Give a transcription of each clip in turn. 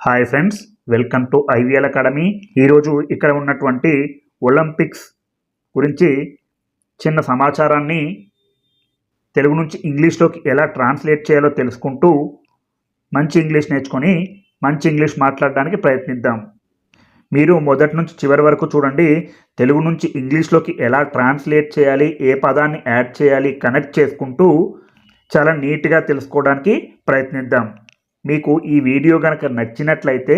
Hi friends welcome to IVL academy ఈరోజు ఇక్కడ ఉన్నటువంటి ఒలింపిక్స్ గురించి చిన్న సమాచారాన్ని తెలుగు నుంచి ఇంగ్లీష్లోకి ఎలా ట్రాన్స్లేట్ చేయాలో తెలుసుకుంటూ మంచి ఇంగ్లీష్ నేర్చుకొని మంచి ఇంగ్లీష్ మాట్లాడడానికి ప్రయత్నిద్దాం. మీరు మొదటి నుంచి చివరి వరకు చూడండి తెలుగు నుంచి ఇంగ్లీష్లోకి ఎలా ట్రాన్స్లేట్ చేయాలి ఏ పదాన్ని యాడ్ చేయాలి కనెక్ట్ చేసుకుంటూ చాలా నీట్గా తెలుసుకోవడానికి ప్రయత్నిద్దాం. మీకు ఈ వీడియో కనుక నచ్చినట్లయితే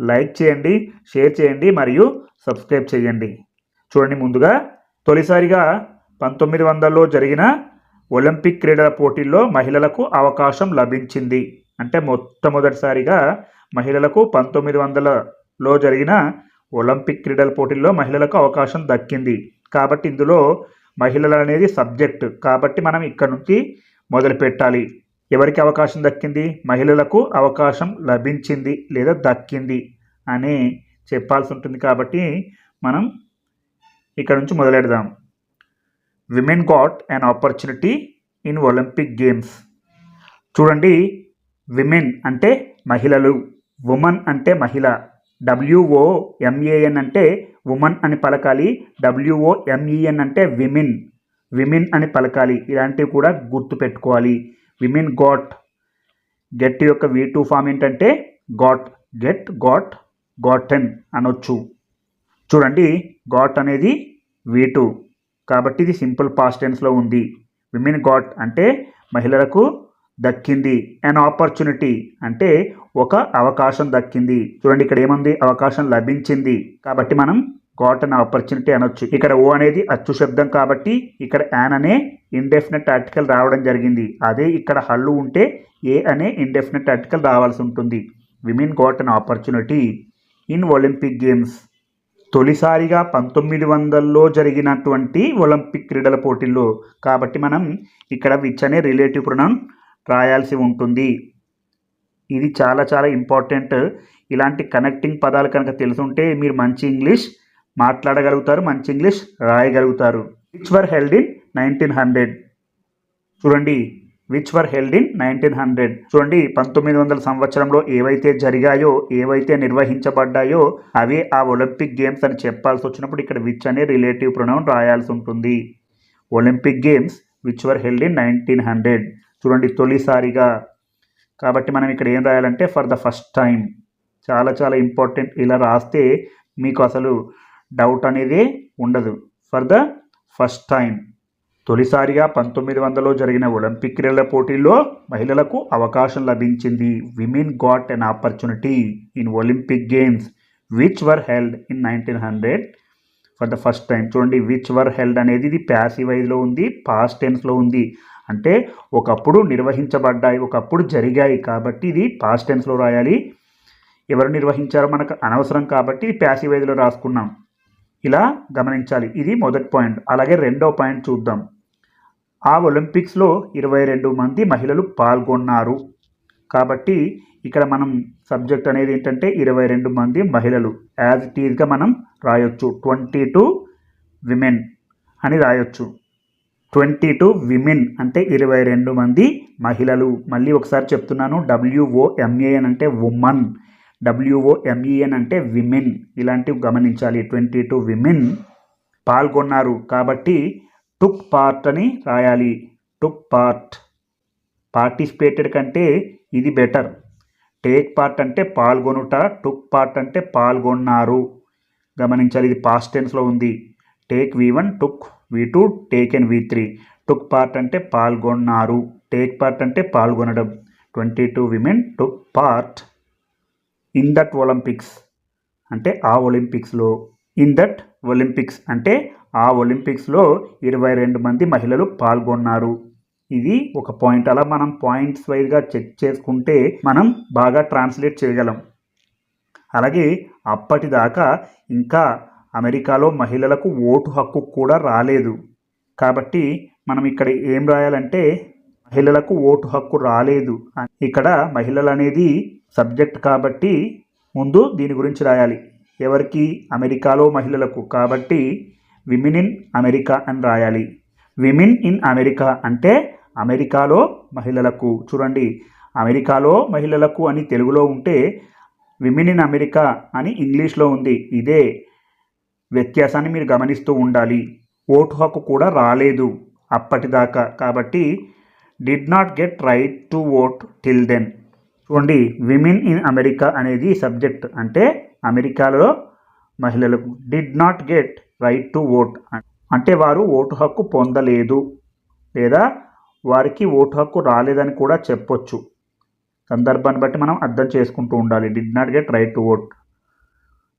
లైక్ చేయండి షేర్ చేయండి మరియు సబ్స్క్రైబ్ చేయండి. చూడండి ముందుగా తొలిసారిగా పంతొమ్మిది వందలలో జరిగిన ఒలింపిక్ క్రీడల పోటీల్లో మహిళలకు అవకాశం లభించింది. అంటే మొట్టమొదటిసారిగా మహిళలకు పంతొమ్మిది వందలలో జరిగిన ఒలింపిక్ క్రీడల పోటీల్లో మహిళలకు అవకాశం దక్కింది. కాబట్టి ఇందులో మహిళలు అనేది సబ్జెక్ట్. కాబట్టి మనం ఇక్కడ నుంచి మొదలు పెట్టాలి ఎవరికి అవకాశం దక్కింది? మహిళలకు అవకాశం లభించింది లేదా దక్కింది అని చెప్పాల్సి ఉంటుంది కాబట్టి మనం ఇక్కడ నుంచి మొదలెడదాం. Women got an opportunity in Olympic games చూడండి విమెన్ అంటే మహిళలు ఉమెన్ అంటే మహిళ డబ్ల్యూఓ ఎంఏఎన్ అంటే ఉమెన్ అని పలకాలి W O M E N అంటే విమెన్ విమెన్ అని పలకాలి ఇలాంటివి కూడా గుర్తుపెట్టుకోవాలి. విమెన్ గాట్ గెట్ యొక్క వి టూ ఫామ్ ఏంటంటే గాట్ గెట్ గాట్ గాటెన్ అనొచ్చు. చూడండి గాట్ అనేది వి టూ కాబట్టి ఇది సింపుల్ పాస్ట్ టెన్స్లో ఉంది. విమెన్ గాట్ అంటే మహిళలకు దక్కింది. అన్ ఆపర్చునిటీ అంటే ఒక అవకాశం దక్కింది. చూడండి ఇక్కడ ఏముంది? అవకాశం లభించింది. కాబట్టి మనం కాటన్ ఆపర్చునిటీ అనొచ్చు. ఇక్కడ ఓ అనేది అచ్చు శబ్దం కాబట్టి ఇక్కడ యాన్ అనే ఇండెఫినెట్ ఆర్టికల్ రావడం జరిగింది. అదే ఇక్కడ హల్లు ఉంటే ఏ అనే ఇండెఫినెట్ ఆర్టికల్ రావాల్సి ఉంటుంది. Women got an opportunity in Olympic games తొలిసారిగా పంతొమ్మిది వందల్లో జరిగినటువంటి ఒలింపిక్ క్రీడల పోటీల్లో కాబట్టి మనం ఇక్కడ విచ్ అనే రిలేటివ్ ప్రొనౌన్ రాయాల్సి ఉంటుంది. ఇది చాలా చాలా ఇంపార్టెంట్ ఇలాంటి కనెక్టింగ్ పదాలు కనుక తెలుసుంటే మీరు మంచి ఇంగ్లీష్ మాట్లాడగలుగుతారు మంచి English రాయగలుగుతారు. Which were held in nineteen hundred చూడండి. Which were held in nineteen hundred చూడండి పంతొమ్మిది వందల సంవత్సరంలో ఏవైతే జరిగాయో ఏవైతే నిర్వహించబడ్డాయో అవే ఆ ఒలింపిక్ గేమ్స్ అని చెప్పాల్సి వచ్చినప్పుడు ఇక్కడ విచ్ అనే రిలేటివ్ ప్రొనౌన్ రాయాల్సి ఉంటుంది. Olympic games which were held in nineteen hundred చూడండి తొలిసారిగా. కాబట్టి మనం ఇక్కడ ఏం రాయాలంటే ఫర్ ద ఫస్ట్ టైం చాలా చాలా ఇంపార్టెంట్ ఇలా రాస్తే మీకు అసలు డౌట్ అనేది ఉండదు. ఫర్ ద ఫస్ట్ టైం తొలిసారిగా పంతొమ్మిది వందలో జరిగిన ఒలింపిక్ క్రీడల పోటీల్లో మహిళలకు అవకాశం లభించింది. Women got an opportunity in Olympic games which were held in nineteen hundred for the first time చూడండి విచ్ వర్ హెల్డ్ అనేది ఇది ప్యాసివైజ్లో ఉంది పాస్ట్ టెన్స్లో ఉంది. అంటే ఒకప్పుడు నిర్వహించబడ్డాయి ఒకప్పుడు జరిగాయి కాబట్టి ఇది పాస్ట్ టెన్స్లో రాయాలి. ఎవరు నిర్వహించారో మనకు అనవసరం కాబట్టి ఇది ప్యాసివైజ్లో రాసుకున్నాం. ఇలా గమనించాలి. ఇది మొదటి పాయింట్. అలాగే రెండో పాయింట్ చూద్దాం. ఆ ఒలింపిక్స్లో ఇరవై రెండు మంది మహిళలు పాల్గొన్నారు. కాబట్టి ఇక్కడ మనం సబ్జెక్ట్ అనేది ఏంటంటే ఇరవై రెండు మంది మహిళలు. యాజ్ ఇట్ ఈజ్గా మనం రాయొచ్చు. ట్వంటీ టూ విమెన్ అని రాయొచ్చు. ట్వంటీ టూ విమెన్ అంటే ఇరవై రెండు మంది మహిళలు. మళ్ళీ ఒకసారి చెప్తున్నాను. డబ్ల్యూఓఎంఏఎన్ అంటే ఉమెన్. డబ్ల్యూఓఎంఈఎన్ అంటే విమెన్ ఇలాంటివి గమనించాలి. ట్వంటీ టూ విమెన్ పాల్గొన్నారు. కాబట్టి టుక్ పార్ట్ అని రాయాలి. టుక్ పార్ట్ పార్టిసిపేటెడ్ కంటే ఇది బెటర్ టేక్ పార్ట్ అంటే పాల్గొనుట టుక్ పార్ట్ అంటే పాల్గొన్నారు. గమనించాలి ఇది పాస్ట్ టెన్స్లో ఉంది. Take V one took V two take and V three took part అంటే పాల్గొన్నారు. టేక్ పార్ట్ అంటే పాల్గొనడం. Twenty two women took part in that Olympics అంటే ఆ ఒలింపిక్స్లో ఇన్ దట్ ఒలింపిక్స్ అంటే ఆ ఒలింపిక్స్లో ఇరవై రెండు మంది మహిళలు పాల్గొన్నారు. ఇది ఒక పాయింట్ అలా మనం పాయింట్స్ వైజ్గా చెక్ చేసుకుంటే మనం బాగా ట్రాన్స్లేట్ చేయగలం. అలాగే అప్పటిదాకా ఇంకా అమెరికాలో మహిళలకు ఓటు హక్కు కూడా రాలేదు. కాబట్టి మనం ఇక్కడ ఏం రాయాలంటే మహిళలకు ఓటు హక్కు రాలేదు. ఇక్కడ మహిళలు అనేది సబ్జెక్ట్ కాబట్టి ముందు దీని గురించి రాయాలి. ఎవరికి? అమెరికాలో మహిళలకు. కాబట్టి విమెన్ ఇన్ అమెరికా అని రాయాలి. విమెన్ ఇన్ అమెరికా అంటే అమెరికాలో మహిళలకు. చూడండి అమెరికాలో మహిళలకు అని తెలుగులో ఉంటే విమెన్ ఇన్ అమెరికా అని ఇంగ్లీష్లో ఉంది. ఇదే వ్యత్యాసాన్ని మీరు గమనిస్తూ ఉండాలి. ఓటు హక్కు కూడా రాలేదు అప్పటిదాకా. కాబట్టి did not get right to vote till then చూడండి విమెన్ ఇన్ అమెరికా అనేది సబ్జెక్ట్ అంటే అమెరికాలో మహిళలకు did not get right to vote అంటే వారు ఓటు హక్కు పొందలేదు లేదా వారికి ఓటు హక్కు రాలేదని కూడా చెప్పొచ్చు. సందర్భాన్ని బట్టి మనం అర్థం చేసుకుంటూ ఉండాలి. Did not get right to vote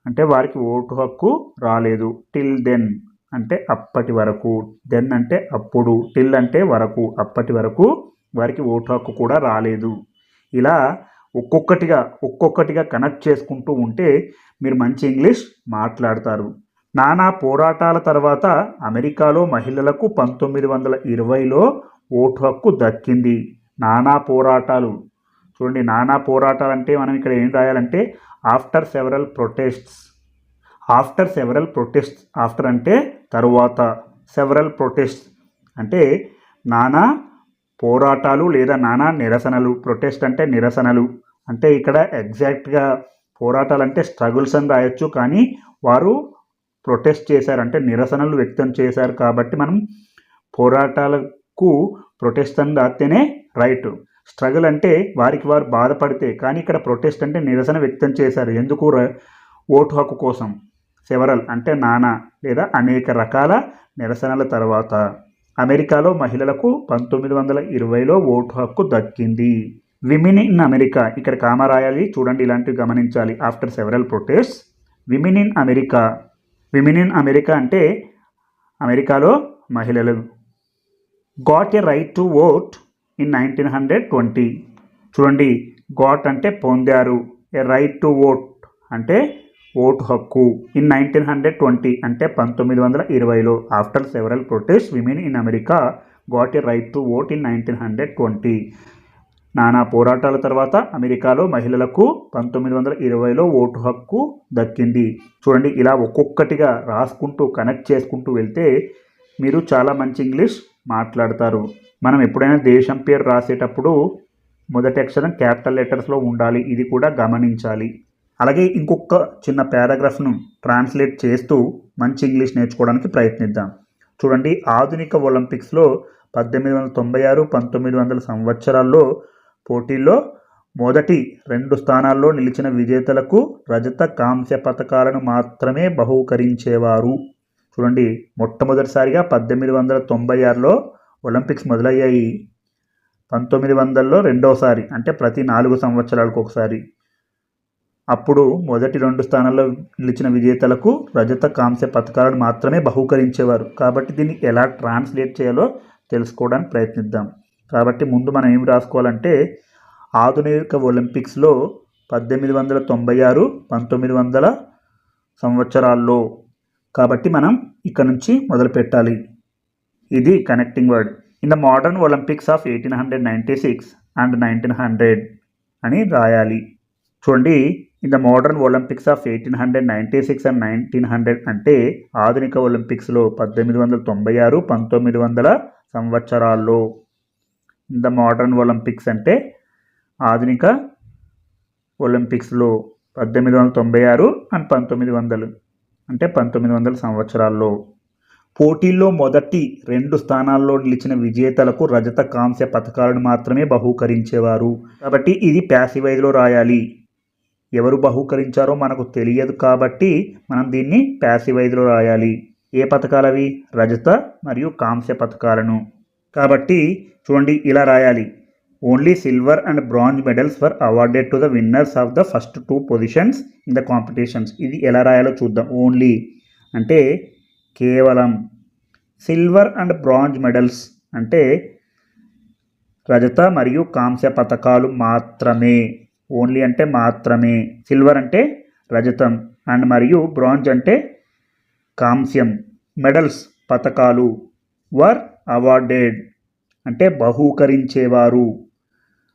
అంటే వారికి ఓటు హక్కు రాలేదు. టిల్ దెన్ అంటే అప్పటి వరకు. దెన్ అంటే అప్పుడు. టిల్ అంటే వరకు. అప్పటి వరకు వారికి ఓటు హక్కు కూడా రాలేదు. ఇలా ఒక్కొక్కటిగా ఒక్కొక్కటిగా కనెక్ట్ చేసుకుంటూ ఉంటే మీరు మంచి ఇంగ్లీష్ మాట్లాడతారు. నానా పోరాటాల తర్వాత అమెరికాలో మహిళలకు పంతొమ్మిది వందల ఇరవైలో ఓటు హక్కు దక్కింది. నానా పోరాటాలు. చూడండి నానా పోరాటాలు అంటే మనం ఇక్కడ ఏం రాయాలంటే after several protests. After several protests after అంటే తరువాత. సెవరల్ ప్రొటెస్ట్ అంటే నానా పోరాటాలు లేదా నానా నిరసనలు ప్రొటెస్ట్ అంటే నిరసనలు. అంటే ఇక్కడ ఎగ్జాక్ట్గా పోరాటాలు అంటే స్ట్రగుల్స్ అని రాయొచ్చు కానీ వారు ప్రొటెస్ట్ చేశారు. అంటే నిరసనలు వ్యక్తం చేశారు కాబట్టి మనం పోరాటాలకు ప్రొటెస్ట్ అని రాస్తేనే రైట్ స్ట్రగుల్ అంటే వారికి వారు బాధపడితే కానీ ఇక్కడ ప్రొటెస్ట్ అంటే నిరసన వ్యక్తం చేశారు. ఎందుకు? ఓటు హక్కు కోసం. సెవరల్ అంటే నానా లేదా అనేక రకాల నిరసనల తర్వాత. అమెరికాలో మహిళలకు పంతొమ్మిది వందల ఇరవైలో ఓటు హక్కు దక్కింది. విమెన్ ఇన్ అమెరికా ఇక్కడ కామ రాయాలి చూడండి ఇలాంటివి గమనించాలి. After several protest women in America women in America అంటే అమెరికాలో మహిళలు. Got a right to vote in nineteen hundred twenty చూడండి గాట్ అంటే పొందారు. ఏ రైట్ టు ఓట్ అంటే ఓటు హక్కు ఇన్ నైన్టీన్ హండ్రెడ్ ట్వంటీ అంటే పంతొమ్మిది వందల ఇరవైలో after several protest women in America got a right to vote in nineteen hundred twenty. నానా పోరాటాల తర్వాత అమెరికాలో మహిళలకు పంతొమ్మిది వందల ఇరవైలో ఓటు హక్కు దక్కింది. చూడండి ఇలా ఒక్కొక్కటిగా రాసుకుంటూ కనెక్ట్ చేసుకుంటూ వెళ్తే మీరు చాలా మంచి ఇంగ్లీష్ మాట్లాడతారు. మనం ఎప్పుడైనా దేశం పేరు రాసేటప్పుడు మొదటి అక్షరం క్యాపిటల్ లెటర్స్లో ఉండాలి ఇది కూడా గమనించాలి. అలాగే ఇంకొక చిన్న పారాగ్రాఫ్ను ట్రాన్స్లేట్ చేస్తూ మంచి ఇంగ్లీష్ నేర్చుకోవడానికి ప్రయత్నిద్దాం. చూడండి ఆధునిక ఒలింపిక్స్లో పద్దెనిమిది వందల తొంభై ఆరు పంతొమ్మిది వందల సంవత్సరాల్లో పోటీల్లో మొదటి రెండు స్థానాల్లో నిలిచిన విజేతలకు రజత కాంస్య పథకాలను మాత్రమే బహూకరించేవారు. చూడండి మొట్టమొదటిసారిగా పద్దెనిమిది వందల తొంభై ఆరులో ఒలింపిక్స్ మొదలయ్యాయి. పంతొమ్మిది వందల్లో రెండోసారి అంటే ప్రతి నాలుగు సంవత్సరాలకు ఒకసారి. అప్పుడు మొదటి రెండు స్థానాల్లో నిలిచిన విజేతలకు రజత కాంస్య పథకాలను మాత్రమే బహుకరించేవారు. కాబట్టి దీన్ని ఎలా ట్రాన్స్లేట్ చేయాలో తెలుసుకోవడానికి ప్రయత్నిద్దాం. కాబట్టి ముందు మనం ఏం రాసుకోవాలంటే ఆధునిక ఒలింపిక్స్లో పద్దెనిమిది వందల తొంభై ఆరు పంతొమ్మిది వందల సంవత్సరాల్లో. కాబట్టి మనం ఇక్కడ నుంచి మొదలు పెట్టాలి. ఇది connecting word. In the modern Olympics of eighteen hundred ninety six and nineteen hundred అని రాయాలి. చూడండి in the modern Olympics of eighteen hundred ninety six and nineteen hundred అంటే ఆధునిక ఒలింపిక్స్లో పద్దెనిమిది వందల తొంభై ఆరు పంతొమ్మిది వందల సంవత్సరాల్లో. ఇన్ ద మోడర్న్ ఒలింపిక్స్ అంటే ఆధునిక ఒలింపిక్స్లో పద్దెనిమిది వందల తొంభై ఆరు అండ్ పంతొమ్మిది వందలు అంటే పంతొమ్మిది వందల సంవత్సరాల్లో. పోటీల్లో మొదటి రెండు స్థానాల్లో నిలిచిన విజేతలకు రజత కాంస్య పథకాలను మాత్రమే బహూకరించేవారు. కాబట్టి ఇది ప్యాసివైజ్లో రాయాలి. ఎవరు బహూకరించారో మనకు తెలియదు కాబట్టి మనం దీన్ని ప్యాసివైజ్లో రాయాలి. ఏ పథకాలవి? రజత మరియు కాంస్య పథకాలను. కాబట్టి చూడండి ఇలా రాయాలి. Only silver and bronze medals for awarded to the winners of the first two positions in the competitions ఇది ఎలా రాయాలో చూద్దాం. ఓన్లీ అంటే కేవలం సిల్వర్ అండ్ బ్రాంజ్ మెడల్స్ అంటే రజత మరియు కాంస్య పథకాలు మాత్రమే. ఓన్లీ అంటే మాత్రమే. సిల్వర్ అంటే రజతం. అండ్ మరియు బ్రాంజ్ అంటే కాంస్యం. మెడల్స్ పథకాలు వర్ అవార్డెడ్. అంటే బహూకరించేవారు.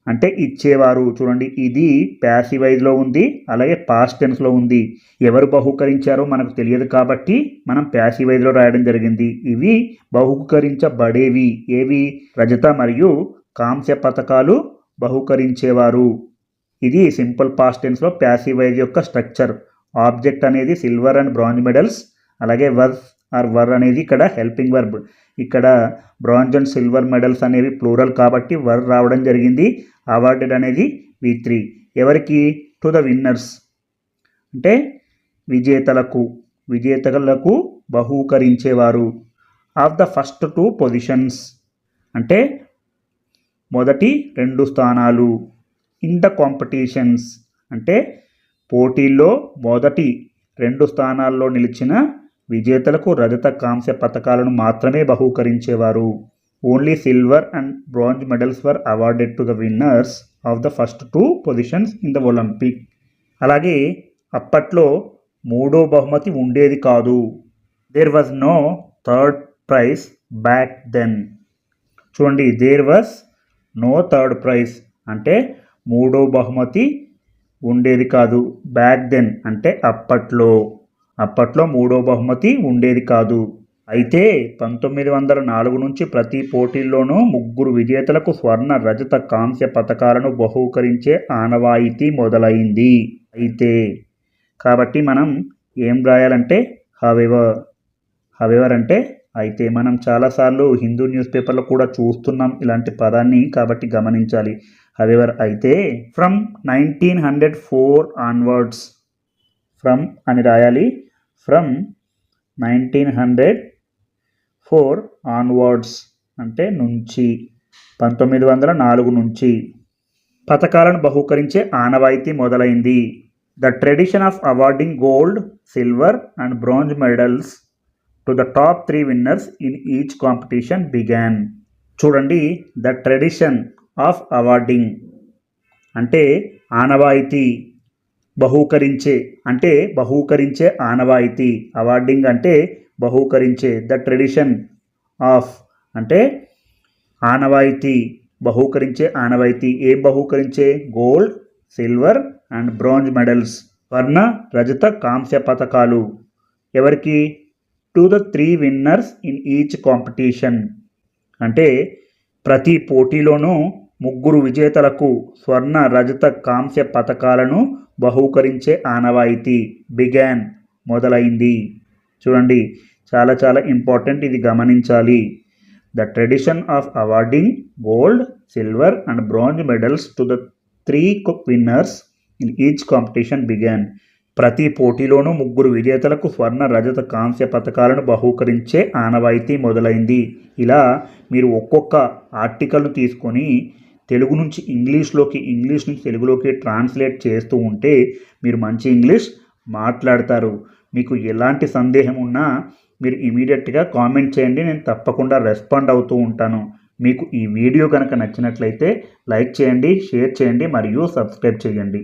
అంటే ఇచ్చేవారు. చూడండి ఇది ప్యాసివైజ్లో ఉంది అలాగే పాస్ట్ టెన్స్లో ఉంది. ఎవరు బహూకరించారో మనకు తెలియదు కాబట్టి మనం ప్యాసివైజ్లో రాయడం జరిగింది. ఇవి బహూకరించబడేవి. ఏవి? రజత మరియు కాంస్య పథకాలు బహుకరించేవారు. ఇది సింపుల్ పాస్ట్ టెన్స్లో ప్యాసివ్ వైజ్ యొక్క స్ట్రక్చర్. ఆబ్జెక్ట్ అనేది సిల్వర్ అండ్ బ్రాంజ్ మెడల్స్ అలాగే వర్స్ ఆర్ వర్ అనేది ఇక్కడ హెల్పింగ్ వర్బ్. ఇక్కడ బ్రాంజ్ అండ్ సిల్వర్ మెడల్స్ అనేవి ప్లూరల్ కాబట్టి వర్ రావడం జరిగింది. అవార్డెడ్ అనేది వి త్రీ. ఎవరికి? To the winners. అంటే విజేతలకు. విజేతలకు బహూకరించేవారు. Of the first two positions. అంటే మొదటి రెండు స్థానాలు. In the competitions. అంటే పోటీల్లో మొదటి రెండు స్థానాల్లో నిలిచిన విజేతలకు రజత కాంస్య పథకాలను మాత్రమే బహూకరించేవారు. Only silver and bronze medals were awarded to the winners of the first two positions in the Olympic. అలాగే అప్పట్లో మూడో బహుమతి ఉండేది కాదు. There was no third prize back then. చూడండి there was no third prize. అంటే మూడో బహుమతి ఉండేది కాదు. బ్యాక్ దెన్ అంటే అప్పట్లో. అప్పట్లో మూడో బహుమతి ఉండేది కాదు. అయితే పంతొమ్మిది వందల నాలుగు నుంచి ప్రతి పోటీల్లోనూ ముగ్గురు విజేతలకు స్వర్ణ రజత కాంస్య పథకాలను బహూకరించే ఆనవాయితీ మొదలైంది. అయితే కాబట్టి మనం ఏం రాయాలంటే హవెవర్ హవెవర్ అంటే అయితే మనం చాలాసార్లు హిందూ న్యూస్ పేపర్లో కూడా చూస్తున్నాం ఇలాంటి పదాన్ని కాబట్టి గమనించాలి. హవెవర్ అయితే from nineteen hundred four onwards from అని రాయాలి. From nineteen hundred four onwards అంటే నుంచి పంతొమ్మిది వందల నాలుగు నుంచి పథకాలను బహుకరించే ఆనవాయితీ మొదలైంది. The tradition of awarding gold silver and bronze medals to the top three winners in each competition began చూడండి ద ట్రెడిషన్ ఆఫ్ అవార్డింగ్. అంటే ఆనవాయితీ బహూకరించే అంటే బహూకరించే ఆనవాయితీ. అవార్డింగ్ అంటే బహూకరించే ద ట్రెడిషన్ ఆఫ్ అంటే ఆనవాయితీ బహూకరించే ఆనవాయితీ. ఏం బహూకరించే? Gold silver and bronze medals. వర్ణ రజత కాంస్య పథకాలు ఎవరికి? To the three winners in each competition. అంటే ప్రతి పోటీలోనూ ముగ్గురు విజేతలకు స్వర్ణ రజత కాంస్య పథకాలను బహూకరించే ఆనవాయితీ బిగాన్ మొదలైంది. చూడండి చాలా చాలా ఇంపార్టెంట్ ఇది గమనించాలి. The tradition of awarding gold silver and bronze medals to the three winners in each competition began ప్రతి పోటీలోనూ ముగ్గురు విజేతలకు స్వర్ణ రజత కాంస్య పథకాలను బహూకరించే ఆనవాయితీ మొదలైంది. ఇలా మీరు ఒక్కొక్క ఆర్టికల్ను తీసుకొని తెలుగు నుంచి ఇంగ్లీష్లోకి ఇంగ్లీష్ నుంచి తెలుగులోకి ట్రాన్స్లేట్ చేస్తూ ఉంటే మీరు మంచి ఇంగ్లీష్ మాట్లాడతారు. మీకు ఎలాంటి సందేహం ఉన్నా మీరు ఇమీడియట్గా కామెంట్ చేయండి నేను తప్పకుండా రెస్పాండ్ అవుతూ ఉంటాను. మీకు ఈ వీడియో కనుక నచ్చినట్లయితే లైక్ చేయండి షేర్ చేయండి మరియు సబ్స్క్రైబ్ చేయండి.